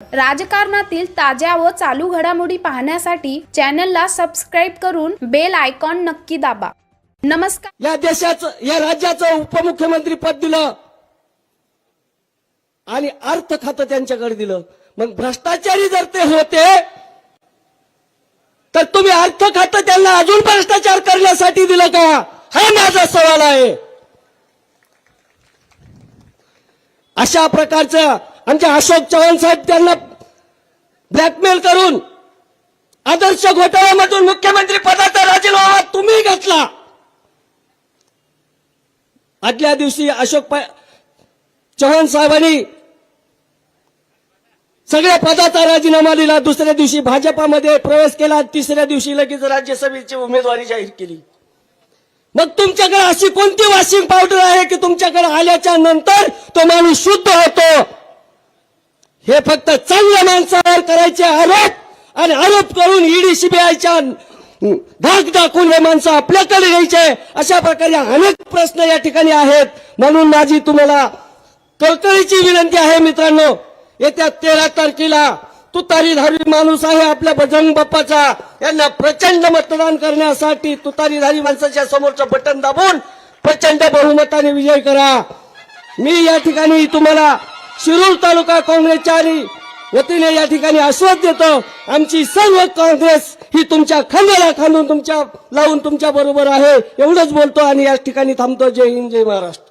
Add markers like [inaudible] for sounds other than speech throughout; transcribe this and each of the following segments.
राजकारणातील ताज्या व चालू घडामोडी पाहण्यासाठी चॅनलला सबस्क्राईब करून बेल आयकॉन नक्की दाबा. नमस्कार. या देशाचं या राज्याचं उपमुख्यमंत्री पद दिलं आणि अर्थ खातं त्यांच्याकडे दिलं. मग भ्रष्टाचारी जर ते होते तर तुम्ही अर्थ खातं त्यांना अजून भ्रष्टाचार करण्यासाठी दिलं का? हा माझा सवाल आहे. अशा प्रकारचं आमचे अशोक चव्हाण साहेब त्यांना ब्लॅकमेल करून आदर्श घोटाळ्यामधून मुख्यमंत्री पदाचा राजीनामा तुम्ही घेतला. आदल्या दिवशी अशोक चव्हाण साहेबांनी सगळ्या पदाचा राजीनामा दिला. दुसऱ्या दिवशी भाजपामध्ये प्रवेश केला. तिसऱ्या दिवशी लगेच राज्यसभेची उमेदवारी जाहीर केली. मग तुमच्याकडे अशी कोणती वॉशिंग पावडर आहे की तुमच्याकडे आल्याच्यानंतर तो माणूस शुद्ध होतो? हे फक्त चांगल्या माणसावर करायचे आरोप आणि आरोप करून ईडी सीबीआयच्या धाक दाखवून हे माणसं आपल्याकडे घ्यायचे अशा प्रकारे अनेक प्रश्न या ठिकाणी आहेत. म्हणून माझी तुम्हाला कळकळीची विनंती आहे मित्रांनो. येत्या तेरा तारखेला तुतारीधारी माणूस आहे आपल्या बजरंग बाप्पाचा. यांना प्रचंड मतदान करण्यासाठी तुतारीधारी माणसाच्या समोरचं बटन दाबून प्रचंड बहुमताने विजय करा. मी या ठिकाणी तुम्हाला शिरूर तालुका काँग्रेसच्या वतीने या ठिकाणी आश्वास देतो आमची सर्व काँग्रेस ही तुमच्या खांद्याला खांदून तुमच्या लावून तुमच्या बरोबर आहे. एवढंच बोलतो आणि या ठिकाणी थांबतो. जय हिंद जय महाराष्ट्र.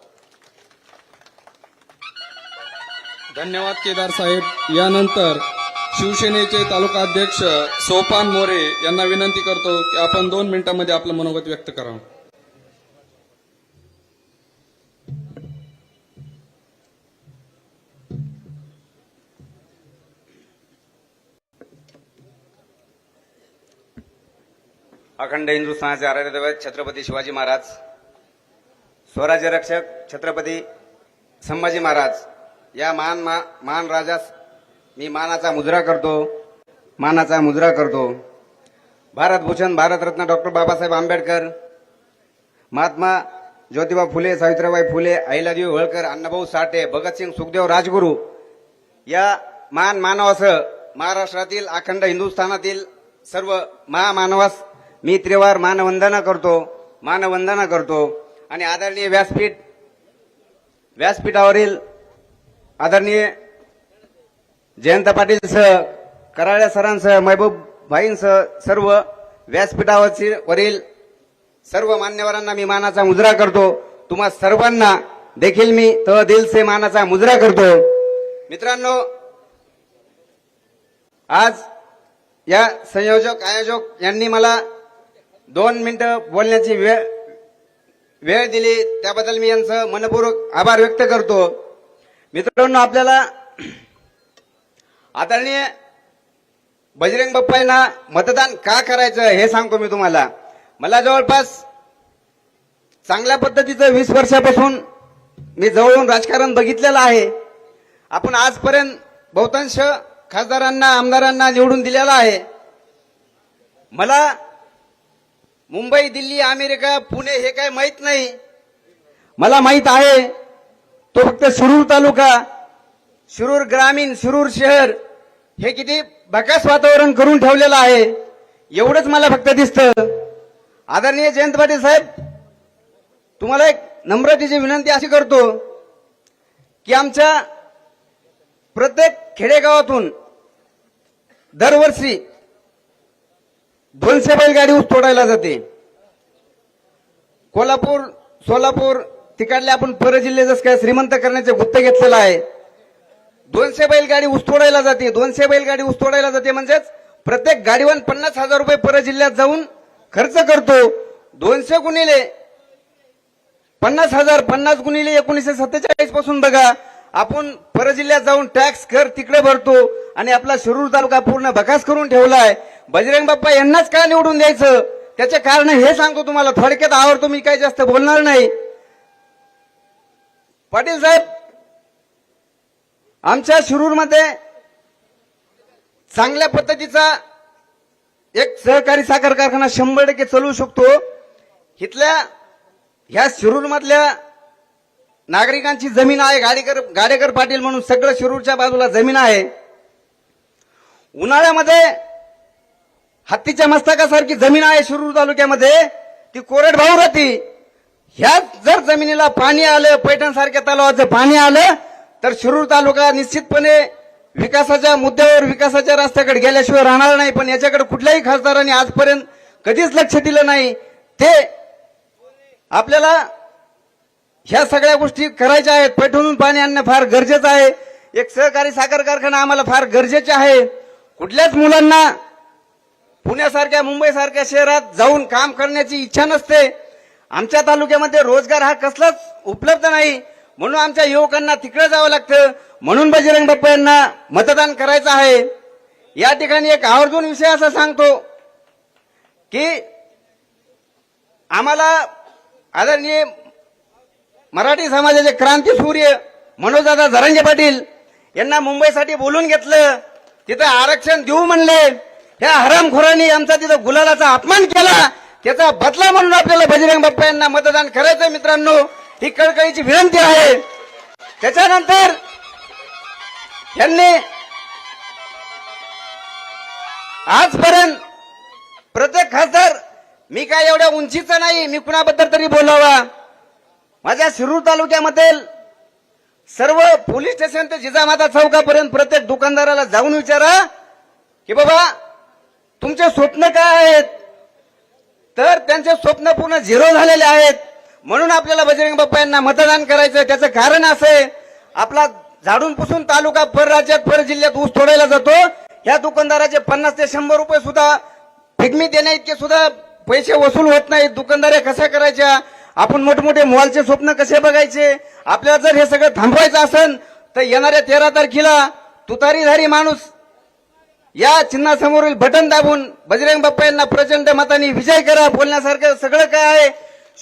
धन्यवाद केदार साहेब. यानंतर शिवसेनेचे तालुका अध्यक्ष सोपान मोरे यांना विनंती करतो की आपण दोन मिनिटांमध्ये आपलं मनोगत व्यक्त करावं. अखंड हिंदुस्थानाचे आराध्य दैवत छत्रपती शिवाजी महाराज स्वराज्य रक्षक छत्रपती संभाजी महाराज या महान मा महान राजास मी मानाचा मुजरा करतो मानाचा मुजरा करतो. भारतभूषण भारतरत्न डॉक्टर बाबासाहेब आंबेडकर महात्मा ज्योतिबा फुले सावित्रीबाई फुले अहिलादेवी होळकर अण्णाभाऊ साठे भगतसिंग सुखदेव राजगुरू या महान मानवासह महाराष्ट्रातील अखंड हिंदुस्थानातील सर्व महामानवास मी त्रिवार मानवंदना करतो मानवंदना करतो. आणि आदरणीय व्यासपीठ व्यासपीठावरील आदरणीय जयंत पाटील सह सरांसह महबूब भाईंसह सर्व व्यासपीठावरची वरील सर्व मान्यवरांना मी मानाचा मुजरा करतो. तुम्हा सर्वांना देखील मी तह दिल से मानाचा मुजरा करतो. मित्रांनो आज या संयोजक आयोजक यांनी मला दोन मिनिटं बोलण्याची वेळ वेळ दिली. त्याबद्दल मी यांचं मनपूर्वक आभार व्यक्त करतो. मित्रांनो आपल्याला आदरणीय बजरंग बाप्पांना मतदान का करायचं हे सांगतो मी तुम्हाला. मला जवळपास चांगल्या पद्धतीचं वीस वर्षापासून मी जवळून राजकारण बघितलेलं आहे. आपण आजपर्यंत बहुतांश खासदारांना आमदारांना निवडून दिलेला आहे. मला मुंबई दिल्ली अमेरिका पुणे हे काय माहीत नाही. मला माहीत आहे तो फक्त शिरूर तालुका शिरूर ग्रामीण शिरूर शहर हे किती बकास वातावरण करून ठेवलेलं आहे. एवढंच मला फक्त दिसतं. आदरणीय जयंत पाटील साहेब तुम्हाला एक नम्रतेची विनंती अशी करतो की आमच्या प्रत्येक खेडेगावातून दरवर्षी दोनशे बैलगाडी ऊस तोडायला जाते. कोल्हापूर सोलापूर तिकडले आपण पर जिल्हे जसं काय श्रीमंत करण्याचे गुत्त घेतलेलं आहे. दोनशे बैलगाडी ऊस तोडायला जाते. दोनशे बैलगाडी ऊस तोडायला जाते म्हणजेच प्रत्येक गाडीवर पन्नास हजार रुपये पर जिल्ह्यात जाऊन खर्च करतो. दोनशे गुणिले पन्नास हजार पन्नास गुणिले एकोणीसशे सत्तेचाळीसपासून बघा. आपण पर जिल्ह्यात जाऊन टॅक्स कर तिकडे भरतो. आणि आपला शिरूर तालुका पूर्ण बकास करून ठेवलाय. बजरंग बाप्पा यांनाच का निवडून द्यायचं? त्याचे कारण हे सांगतो तुम्हाला. थोडक्यात आवडतो मी काही जास्त बोलणार नाही. पाटील साहेब आमच्या शिरूरमध्ये चांगल्या पद्धतीचा एक सहकारी साखर कारखाना शंभर टक्के चालवू शकतो. इथल्या ह्या शिरूर मधल्या नागरिकांची जमीन आहे. गाडेकर गाडेकर पाटील म्हणून सगळं शिरूरच्या बाजूला जमीन आहे. उन्हाळ्यामध्ये हत्तीच्या मस्तकासारखी जमीन आहे शिरूर तालुक्यामध्ये. ती कोरडभाऊ राहती. ह्याच जर जमिनीला पाणी आलं पैठण सारख्या तलावाचं पाणी आलं तर शिरूर तालुका निश्चितपणे विकासाच्या मुद्द्यावर विकासाच्या रस्त्याकडे गेल्याशिवाय राहणार नाही. पण याच्याकडे कुठल्याही खासदारांनी आजपर्यंत कधीच लक्ष दिलं नाही. ते आपल्याला ह्या सगळ्या गोष्टी करायच्या आहेत. पैठणून पाणी आणणं फार गरजेचं आहे. एक सहकारी साखर कारखाना आम्हाला फार गरजेचे आहे. कुठल्याच मुलांना पुण्यासारख्या मुंबईसारख्या शहरात जाऊन काम करण्याची इच्छा नसते. आमच्या तालुक्यामध्ये रोजगार हा कसलाच उपलब्ध नाही. म्हणून आमच्या युवकांना तिकडे जावं लागतं. म्हणून बजरंग बाप्पा यांना मतदान करायचं आहे. या ठिकाणी एक आवर्जून विषय असा सांगतो की आम्हाला आदरणीय मराठी समाजाचे क्रांती सूर्य मनोजदादा जरांगे पाटील यांना मुंबईसाठी बोलून घेतलं. तिथं आरक्षण देऊ म्हणले. ह्या हरामखोरांनी आमचा तिथं गुलालाचा अपमान केला. त्याचा बदला म्हणून आपल्याला बजरंग बाप्पा यांना मतदान करायचं मित्रांनो. ही कळकळीची विनंती आहे. त्याच्यानंतर यांनी आजपर्यंत प्रत्येक खासदार मी काय एवढ्या उंचीचा नाही मी कुणाबद्दल तरी बोलावा. माझ्या शिरूर तालुक्यामध्ये सर्व पोलीस स्टेशन ते जिजामाता चौकापर्यंत प्रत्येक दुकानदाराला जाऊन विचारा की बाबा तुमचे स्वप्न काय आहेत? तर त्यांचे स्वप्न पूर्ण झिरो झालेले आहेत. म्हणून आपल्याला बजरंग बाप्पा यांना मतदान करायचं त्याचं कारण असं आहे आपला झाडून पुसून तालुका परराज्यात पर जिल्ह्यात ऊस तोडायला जातो. या दुकानदाराचे पन्नास ते शंभर रुपये सुद्धा फिगमी देण्या इतके सुद्धा पैसे वसूल होत नाहीत. दुकानदाऱ्या कशा करायच्या? आपण मोठमोठे मॉलचे स्वप्न कसे बघायचे? आपल्याला जर हे सगळं थांबवायचं असेल तर येणाऱ्या तेरा तारखेला तुतारीधारी माणूस या चिन्हासमोरील बटन दाबून बजरंग बाप्पा यांना प्रचंड मताने विजय करा बोलण्यासारखं सगळं काय आहे?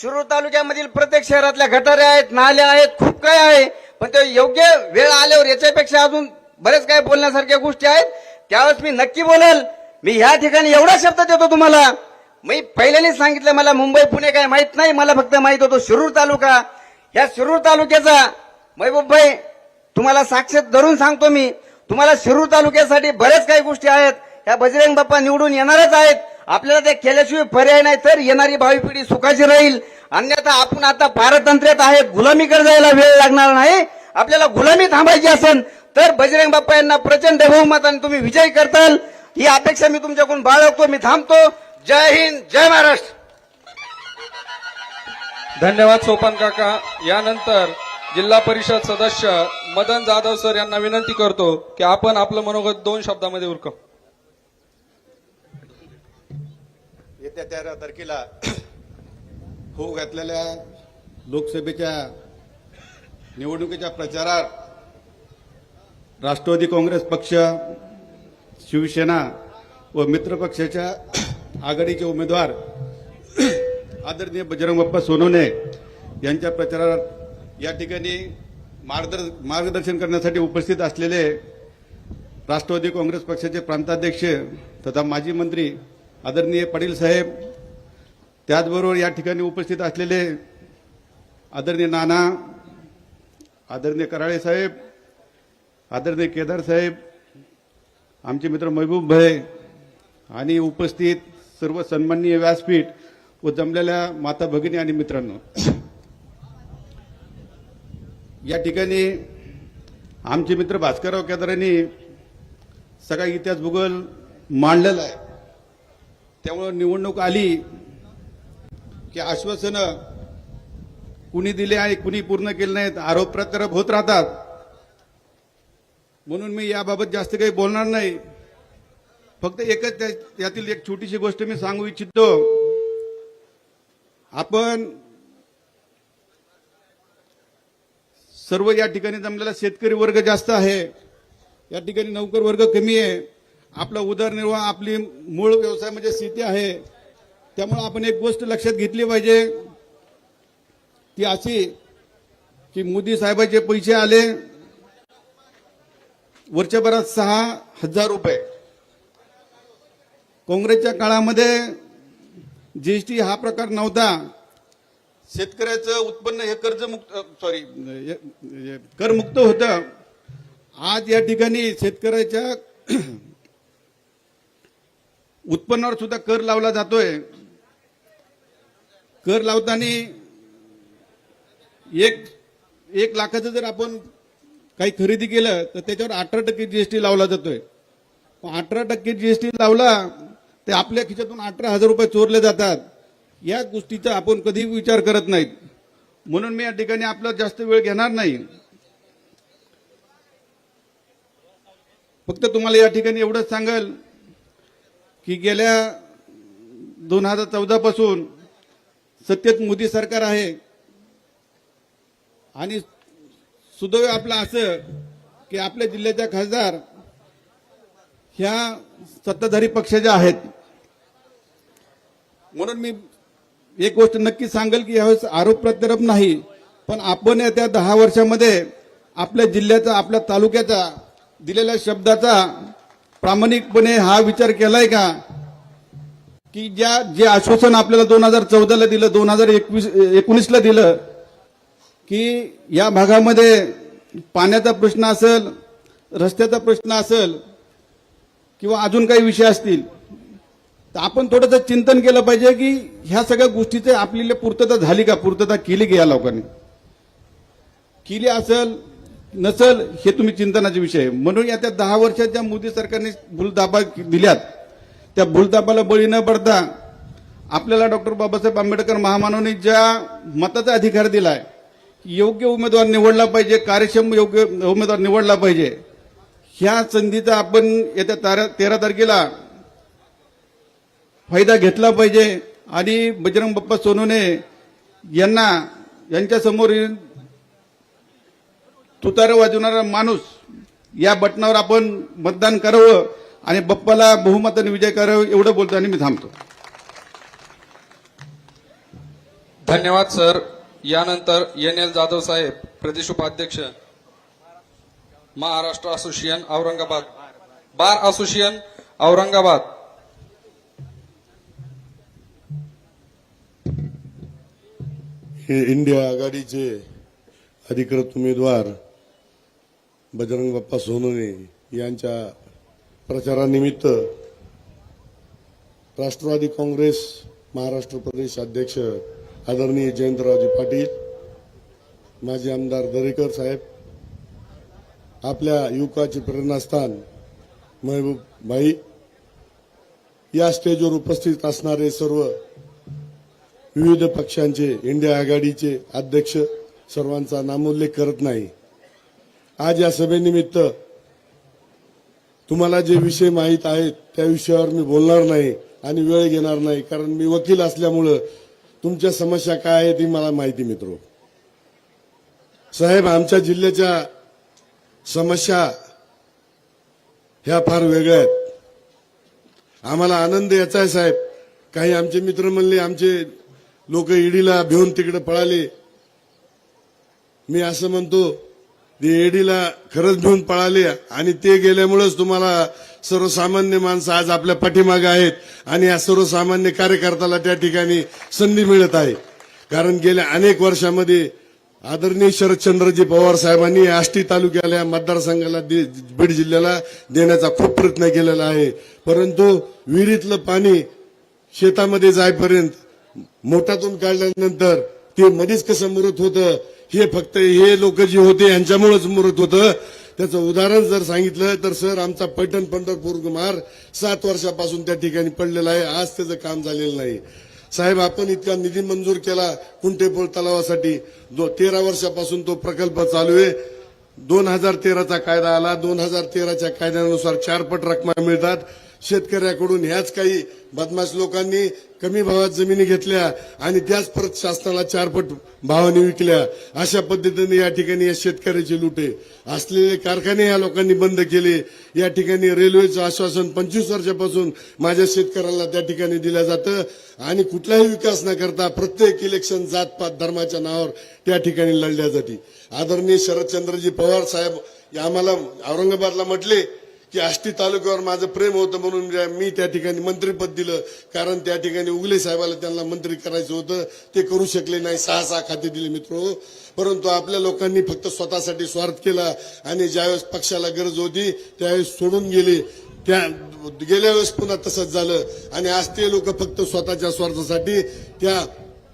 शिरूर तालुक्यामधील प्रत्येक शहरातल्या गटारे आहेत नाल्या आहेत खूप काय आहे. पण ते योग्य वेळ आल्यावर याच्यापेक्षा अजून बरेच काय बोलण्यासारख्या गोष्टी आहेत. त्यावेळेस मी नक्की बोलेल. मी ह्या ठिकाणी एवढा शब्द देतो तुम्हाला. मी पहिल्याने सांगितलं मला मुंबई पुणे काय माहीत नाही मला फक्त माहीत होतो शिरूर तालुका. या शिरूर तालुक्याचा महबूब भाई तुम्हाला साक्षात धरून सांगतो मी तुम्हाला शिरूर तालुक्यासाठी बऱ्याच काही गोष्टी आहेत. ह्या बजरंग बाप्पा निवडून येणारच आहेत. आपल्याला ते केल्याशिवाय पर्याय नाही तर येणारी भावी पिढी सुखाची राहील. अन्यथा आपण आता पारतंत्र्यात आहे गुलामीकडे जायला वेळ लागणार नाही. आपल्याला गुलामी थांबायची असेल तर बजरंग बाप्पा यांना प्रचंड बहुमताने तुम्ही विजय करताल. ही अपेक्षा मी तुमच्याकडून बाळगतो मी थांबतो. जय हिंद जय महाराष्ट्र. धन्यवाद सोपान काका. यानंतर जिल्हा परिषद सदस्य मदन जाधव सर यांना विनंती करतो की आपण आपलं मनोगत दोन शब्दामध्ये उरकव येत्या तेरा तारखेला होऊ घातलेल्या लोकसभेच्या निवडणुकीच्या प्रचारात राष्ट्रवादी काँग्रेस पक्ष शिवसेना व मित्र पक्षाच्या आघाडीचे उमेदवार [clears throat] आदरणीय बजरंग बाप्पा सोनवणे यांच्या प्रचारात या ठिकाणी मार्गदर् मार्गदर्शन करण्यासाठी उपस्थित असलेले राष्ट्रवादी काँग्रेस पक्षाचे प्रांताध्यक्ष तथा माजी मंत्री आदरणीय पाटील साहेब त्याचबरोबर या ठिकाणी उपस्थित असलेले आदरणीय नाना आदरणीय कराळे साहेब आदरणीय केदार साहेब आमचे मित्र महबूब भाई आणि उपस्थित सर्व सन्माननीय व्यासपीठ व जमलेल्या माता भगिनी आणि मित्रांनो या ठिकाणी आमचे मित्र भास्करराव केदारांनी सगळा इतिहास भूगोल मांडलेला आहे. त्यामुळं निवडणूक आली की आश्वासनं कुणी दिले आणि कुणी पूर्ण केले नाहीत आरोप प्रत्यारोप होत राहतात. म्हणून मी याबाबत जास्त काही बोलणार नाही. फक्त एकच त्या- यातील एक छोटीशी गोष्ट मी सांगू इच्छितो. आपण सर्व या ठिकाणी जमलेला शेतकरी वर्ग जास्त आहे. या ठिकाणी नौकर वर्ग कमी आहे. आपला उदरनिर्वाह आपली मूळ व्यवसाय म्हणजे शेती आहे. त्यामुळे आपण एक गोष्ट लक्षात घेतली पाहिजे ती अशी की मोदी साहेबाचे पैसे आले. वर्षभरात सहा हजार रुपये. काँग्रेसच्या काळामध्ये जीएसटी हा प्रकार नव्हता शेतकऱ्याचं उत्पन्न हे कर्जमुक्त सॉरी करमुक्त होतं. आज या ठिकाणी शेतकऱ्याच्या [clears throat] उत्पन्नावर सुद्धा कर लावला जातोय. कर लावताना एक एक लाखाचं जर आपण काही खरेदी केलं तर त्याच्यावर अठरा टक्के जीएसटी लावला जातोय. अठरा टक्के जीएसटी लावला ते आपल्या खिशातून अठरा हजार रुपये चोरले जातात. या गोष्टीचा आपण कधी विचार करत नाहीत. म्हणून मी या ठिकाणी आपला जास्त वेळ घेणार नाही. फक्त तुम्हाला या ठिकाणी एवढंच सांगाल की गेल्या दोन हजार चौदा पासून सत्तेत मोदी सरकार आहे. आणि सुदैव आपलं असं की आपल्या जिल्ह्याच्या खासदार ह्या सत्ताधारी पक्षाच्या आहेत म्हणून मी एक गोष्ट नक्की सांगेल की यावेळेस आरोप प्रत्यारोप नाही पण आपण येत्या दहा वर्षामध्ये आपल्या जिल्ह्याचा आपल्या तालुक्याचा दिलेल्या शब्दाचा प्रामाणिकपणे हा विचार केलाय का? की ज्या जे आश्वासन आपल्याला दोन हजार चौदाला दिलं दोन हजार एकवीस एकोणीसला दिलं की या भागामध्ये पाण्याचा प्रश्न असेल रस्त्याचा प्रश्न असेल किंवा अजून काही विषय असतील तर आपण थोडंसं चिंतन केलं पाहिजे की ह्या सगळ्या गोष्टीचे आपल्याला पूर्तता झाली का? पूर्तता केली की या लोकांनी? केली असेल नसल हे तुम्ही चिंतनाचे विषय आहे. म्हणून या त्या दहा वर्षात ज्या मोदी सरकारने भूलदाबा दिल्यात. त्या भूलदाबाला बळी न पडता आपल्याला डॉक्टर बाबासाहेब आंबेडकर महामानवाने ज्या मताचा अधिकार दिलाय योग्य उमेदवार निवडला पाहिजे कार्यक्षम योग्य उमेदवार निवडला पाहिजे ह्या संधीचा आपण येत्या तारा तेरा तारखेला फायदा घेतला पाहिजे. आणि बजरंग बाप्पा सोनूने यांना यांच्यासमोर तुतार वाजवणारा माणूस या बटनावर आपण मतदान करावं आणि बाप्पाला बहुमताने विजय करावं एवढं बोलतो आणि मी थांबतो. धन्यवाद सर. यानंतर एन एल जाधव साहेब प्रदेश उपाध्यक्ष Maharashtra association Aurangabad. Bar association Aurangabad. हे इंडिया आघाडीचे अधिकृत उमेदवार बजरंग बाप्पा सोनवणे यांच्या प्रचारानिमित्त राष्ट्रवादी काँग्रेस महाराष्ट्र प्रदेश अध्यक्ष आदरणीय जयंतरावजी पाटील माजी आमदार दरेकर साहेब आपल्या युवकाचे प्रेरणास्थान महबूब भाई या स्टेजवर उपस्थित असणारे सर्व विविध पक्षांचे इंडिया आघाडीचे अध्यक्ष सर्वांचा नामोल्लेख करत नाही. आज या सभेनिमित्त तुम्हाला जे विषय माहीत आहेत त्या विषयावर मी बोलणार नाही आणि वेळ घेणार नाही कारण मी वकील असल्यामुळं तुमच्या समस्या काय आहेत ही मला माहिती मित्रो. साहेब आमच्या जिल्ह्याच्या समस्या ह्या फार वेगळ्या आहेत. आम्हाला आनंद याचा आहे साहेब. काही आमचे मित्र म्हणले आमचे लोक ईडीला भिवून तिकडे पळाले. मी असं म्हणतो ते ईडीला खरंच भिवून पळाले आणि ते गेल्यामुळेच तुम्हाला सर्वसामान्य माणसं आज आपल्या पाठीमागे आहेत आणि या सर्वसामान्य कार्यकर्त्याला त्या ठिकाणी संधी मिळत आहे. कारण गेल्या अनेक वर्षामध्ये आदरणीय शरदचंद्रजी पवार साहेबांनी आष्टी तालुक्याला मतदारसंघाला बीड जिल्ह्याला देण्याचा खूप प्रयत्न केलेला आहे. परंतु विहिरीतलं पाणी शेतामध्ये जाईपर्यंत मोठातून काढल्यानंतर ते मध्येच कसं मृत होतं हे फक्त हे लोक जे होते यांच्यामुळेच मृत होतं. त्याचं उदाहरण जर सांगितलं तर सर आमचा पैठण पंढरपूर कुमार सात वर्षापासून त्या ठिकाणी पडलेला आहे. आज त्याचं काम झालेलं नाही. साहेब आपण इतका निधी मंजूर केला कुंटेपोळ तलावासाठी. जो तेरा वर्षापासून तो प्रकल्प चालू आहे. दोन हजार तेराचा कायदा आला. दोन हजार तेराच्या कायद्यानुसार चारपट रकमा मिळतात. शेतकऱ्याकडून ह्याच काही बदमाश लोकांनी कमी भावात जमिनी घेतल्या आणि त्याच परत शासनाला चारपट भावाने विकल्या. अशा पद्धतीने या ठिकाणी या शेतकऱ्याची लुटे. असलेले कारखाने या लोकांनी बंद केले. या ठिकाणी रेल्वेचं आश्वासन पंचवीस वर्षापासून माझ्या शेतकऱ्याला त्या ठिकाणी दिलं जातं. आणि कुठलाही विकास न करता प्रत्येक इलेक्शन जातपात धर्माच्या नावावर त्या ठिकाणी लढल्या जाते. आदरणीय शरदचंद्रजी पवार साहेब आम्हाला औरंगाबादला म्हटले की आष्टी तालुक्यावर माझं प्रेम होतं म्हणून मी त्या ठिकाणी मंत्रीपद दिलं. कारण त्या ठिकाणी उगले साहेबाला त्यांना मंत्री करायचं होतं. ते करू शकले नाही. सहा सहा खाते दिले मित्र. परंतु आपल्या लोकांनी फक्त स्वतःसाठी स्वार्थ केला आणि ज्यावेळेस पक्षाला गरज होती त्यावेळेस सोडून गेले. त्या गेल्या वेळेस पुन्हा तसंच झालं. आणि आज ते लोक फक्त स्वतःच्या स्वार्थासाठी त्या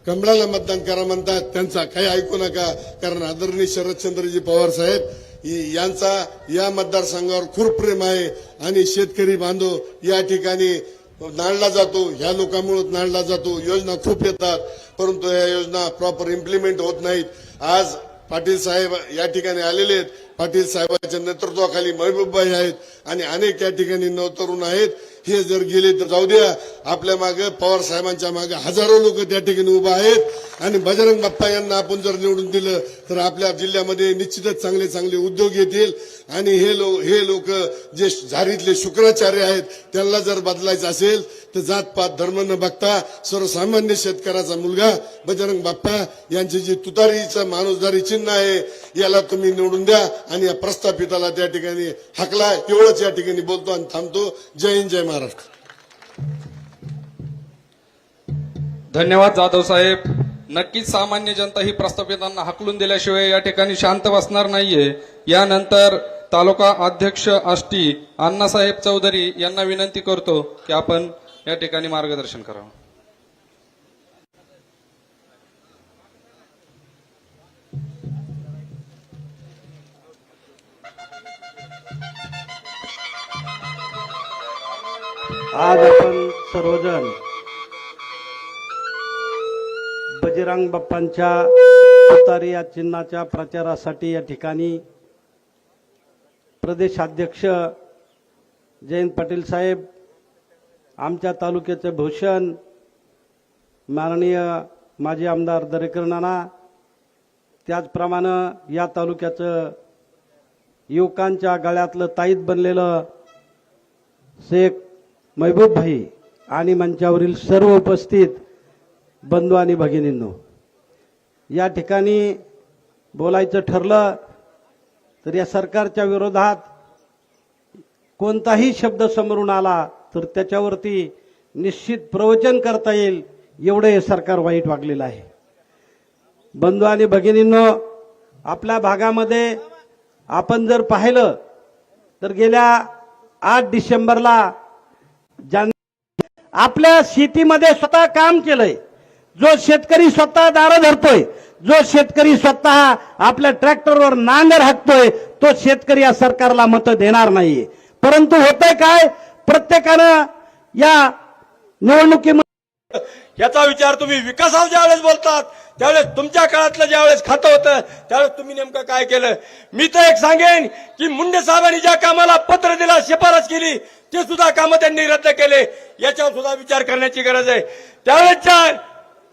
कमळाला मतदान करा म्हणतात. त्यांचा काही ऐकू नका. कारण आदरणीय शरदचंद्रजी पवार साहेब यांचा या मतदारसंघावर खूप प्रेम आहे. आणि शेतकरी बांधव या ठिकाणी नाळला जातो. ह्या लोकांमुळे नाळला जातो. योजना खूप येतात. परंतु या योजना प्रॉपर इम्प्लिमेंट होत नाहीत. आज पाटील साहेब या ठिकाणी आलेले आहेत. पाटील साहेबांच्या नेतृत्वाखाली महबूबबाई आहेत. आणि अनेक या ठिकाणी नवतरुण आहेत. हे जर गेले तर जाऊ द्या. आपल्या मागे पवार साहेबांच्या मागे हजारो लोक त्या ठिकाणी उभा आहेत. आणि बजरंग बाप्पा यांना आपण जर निवडून दिलं तर आपल्या जिल्ह्यामध्ये निश्चितच चांगले चांगले उद्योग येतील. आणि हे लोक हे लोक जे झारीतले शुक्राचार्य आहेत त्यांना जर बदलायचं असेल तर जातपात धर्म न बघता सर्वसामान्य शेतकऱ्याचा मुलगा बजरंग बाप्पा यांची जी तुतारीचं माणूसदारी चिन्ह आहे याला तुम्ही निवडून द्या. आणि या प्रस्थापिताला त्या ठिकाणी हकला. एवढंच या ठिकाणी बोलतो आणि थांबतो. जय हिंद जय महाराष्ट्र. धन्यवाद जाधव साहेब. नक्कीच सामान्य जनता ही प्रस्थापितांना हकलून दिल्याशिवाय या ठिकाणी शांत बसणार नाहीये. यानंतर तालुका अध्यक्ष आष्टी अण्णासाहेब चौधरी यांना विनंती करतो की आपण या ठिकाणी मार्गदर्शन करावं. आज आपण सर्वजण बजरंग बाप्पांच्या तुतारी या चिन्हाच्या प्रचारासाठी या ठिकाणी प्रदेशाध्यक्ष जयंत पाटील साहेब आमच्या तालुक्याचे भूषण माननीय माजी आमदार दरेकर नाना त्याचप्रमाणे या तालुक्याचं युवकांच्या गळ्यातलं ताईत बनलेलं शेख महबूब भाई आणि मंचावरील सर्व उपस्थित बंधू आणि भगिनींनो या ठिकाणी बोलायचं ठरलं तर या सरकारच्या विरोधात कोणताही शब्द समोरून आला तर त्याच्यावरती निश्चित प्रवचन करता येईल एवढं हे सरकार वाईट वागलेलं आहे. बंधू आणि भगिनींनो आपल्या भागामध्ये आपण जर पाहिलं तर गेल्या आठ डिसेंबरला ज्यांनी आपल्या शेतीमध्ये स्वतः काम केलंय जो शेतकरी स्वतः दारं धरतोय जो शेतकरी स्वतः आपल्या ट्रॅक्टरवर नांगर हाकतोय तो शेतकरी या सरकारला मतं देणार नाहीये. परंतु होतंय काय? प्रत्येकानं या निवडणुकीमध्ये याचा विचार तुम्ही विकासावर ज्यावेळेस बोलतात त्यावेळेस तुमच्या काळातलं ज्यावेळेस खातं होतं त्यावेळेस तुम्ही नेमकं काय केलं? मी तर एक सांगेन की मुंडे साहेबांनी ज्या कामाला पत्र दिला शिफारस केली ते सुद्धा कामं त्यांनी रद्द केले. याच्यावर सुद्धा विचार करण्याची गरज आहे. त्यावेळेसच्या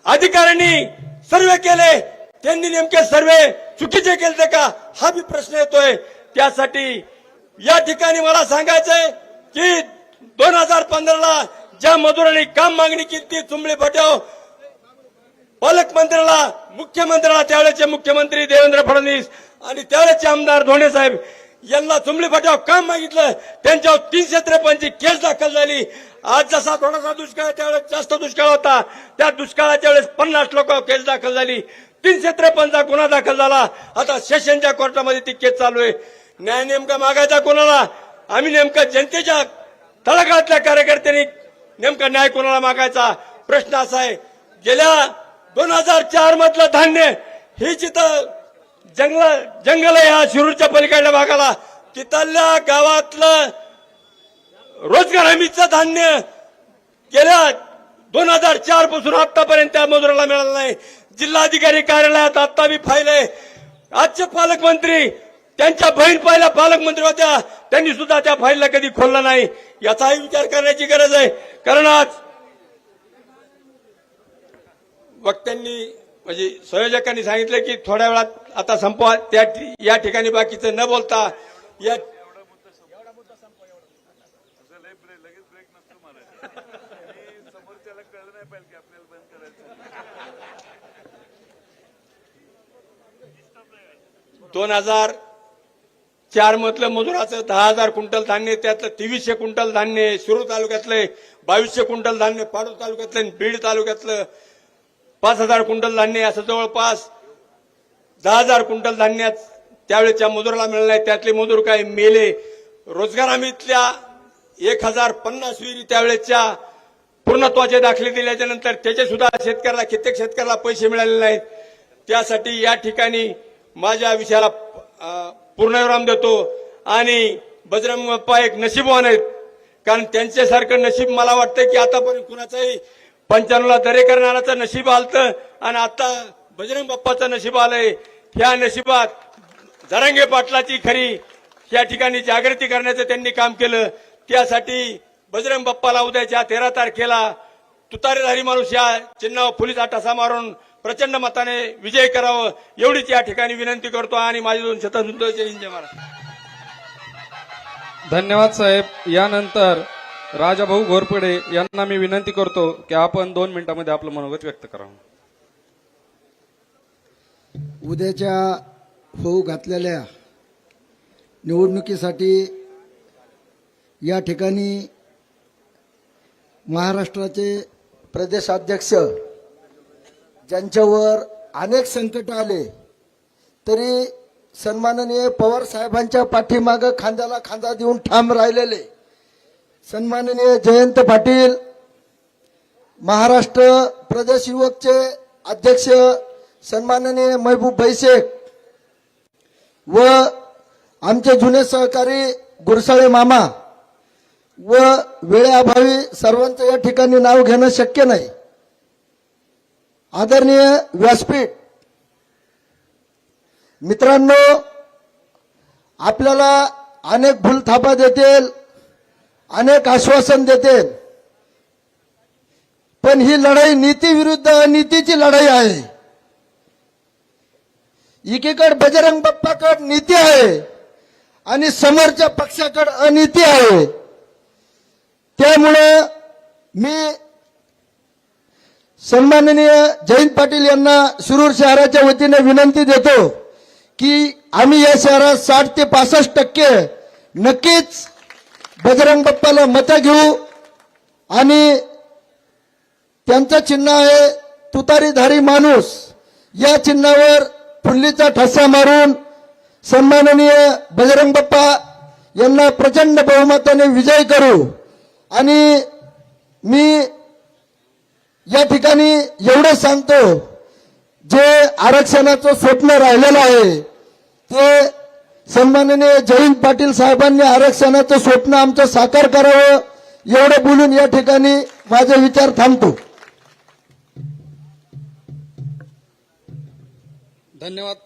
अधिकाऱ्यांनी सर्वे केले. त्यांनी नेमके सर्वे चुकीचे केले का हा भी प्रश्न येतोय. त्यासाठी या ठिकाणी मला सांगायचंय की दोन हजार पंधराला ज्या मजुरांनी काम मागणी केली ती चुंबळी फटाव पालकमंत्र्याला मुख्यमंत्र्याला त्यावेळेचे मुख्यमंत्री देवेंद्र फडणवीस आणि त्यावेळेचे आमदार धोणे साहेब यांना चुंबळी फटाव काम मागितलं. त्यांच्यावर तीनशे त्रेपन्नची केस दाखल झाली. आज जसा थोडासा दुष्काळ त्यावेळेस जास्त दुष्काळ होता त्या दुष्काळाच्या वेळेस पन्नास लोक केस दाखल झाली. तीनशे त्रेपन्नचा गुन्हा दाखल झाला. आता सेशनच्या कोर्टामध्ये ती केस चालू आहे. न्याय नेमका मागायचा कोणाला? आम्ही नेमकं जनतेच्या तळागाळातल्या कार्यकर्त्यांनी नेमका न्याय कोणाला मागायचा? प्रश्न असा आहे. गेल्या दोन हजार चार मधलं धान्य हे जिथं जंगल जंगल आहे ह्या शिरूरच्या पलीकडल्या भागाला तिथल्या गावातलं रोजगार हमीचं धान्य गेल्या दोन हजार चारपासून आतापर्यंत त्या मजुराला मिळालं नाही. जिल्हाधिकारी कार्यालयात आता मी फाईल आहे आजचे पालकमंत्री त्यांच्या बहीण पहिल्या पालकमंत्री होत्या. त्यांनी सुद्धा त्या फाईलला कधी खोलला नाही. याचाही विचार करण्याची गरज आहे. कारण आज वक्त्यांनी म्हणजे संयोजकांनी सांगितलं की थोड्या वेळात आता संपवा. त्या या ठिकाणी बाकीचं न बोलता या दोन हजार चार मधलं मजुराचं दहा हजार क्विंटल धान्य त्यातलं तेवीसशे क्विंटल धान्य शिरूर तालुक्यातलं बावीसशे क्विंटल धान्य पाडू तालुक्यातलं बीड तालुक्यातलं. पाच हजार क्विंटल धान्य असं जवळपास दहा हजार क्विंटल धान्य त्यावेळेच्या मजुराला मिळालं नाही. त्यातले मजूर काय? मेले. रोजगार हमीतल्या एक हजार पन्नास विहिरी त्यावेळेसच्या पूर्णत्वाचे दाखले दिल्याच्या नंतर त्याचे सुद्धा शेतकऱ्याला कित्येक शेतकऱ्याला पैसे मिळालेले नाहीत. त्यासाठी या ठिकाणी माझ्या विषयाला पूर्णविराम देतो. आणि बजरंग बाप्पा एक नशीबवान आहेत. कारण त्यांच्यासारखं नशीब मला वाटतं की आतापर्यंत कुणाचाही पंच्याण्णवला दरेकर नानाचं नशीब आलतं आणि आता बजरंग बाप्पाचं नशीब आलंय. ह्या नशिबात जरांगे पाटलाची खरी या ठिकाणी जागृती करण्याचं त्यांनी काम केलं. त्यासाठी बजरंग बाप्पाला उद्याच्या तेरा तारखेला तुतारेधारी माणूस या चिन्हावर पोलीस टासा मारून प्रचंड मताने विजय करावं एवढीच या ठिकाणी विनंती करतो आणि माझे दोन महाराज धन्यवाद साहेब. यानंतर राजाभाऊ घोरपडे यांना मी विनंती करतो की आपण दोन मिनिटांमध्ये आपलं मनोगत व्यक्त करावं. उद्याच्या होऊ घातलेल्या निवडणुकीसाठी या ठिकाणी महाराष्ट्राचे प्रदेशाध्यक्ष ज्यांच्यावर अनेक संकट आले तरी सन्माननीय पवार साहेबांच्या पाठीमागं खांद्याला खांदा देऊन ठाम राहिलेले. सन्माननीय जयंत पाटील महाराष्ट्र प्रदेश युवकचे अध्यक्ष सन्माननीय महबूब भैसेख व आमचे जुने सहकारी गुरसाळे मामा व वेळेअभावी सर्वांचं या ठिकाणी नाव घेणं शक्य नाही. आदरणीय व्यासपीठ मित्रांनो आपल्याला अनेक भूलथापा देतील अनेक आश्वासन देतील पण ही लढाई नीती विरुद्ध लढाई आहे. एकीकडे बजरंग बाप्पाकड नीती आहे आणि समोरच्या पक्षाकडे अनिती आहे. त्यामुळं मी सन्माननीय जयंत पाटील यांना शिरूर शहराच्या वतीने विनंती देतो की आम्ही या शहरात साठ ते पासष्ट टक्के नक्कीच बजरंग बाप्पाला मतं घेऊ आणि त्यांचं चिन्ह आहे तुतारीधारी माणूस. या चिन्हावर फुल्लीचा ठसा मारून सन्माननीय बजरंग बाप्पा यांना प्रचंड बहुमताने विजय करू. आणि मी या ठिकाणी एवढं सांगतो जे आरक्षणाचं स्वप्न राहिलेलं आहे ते सन्माननीय जयंत पाटील साहेबांनी आरक्षणाचं स्वप्न आमचं साकार करावं एवढं बोलून या ठिकाणी माझे विचार थांबतो. धन्यवाद.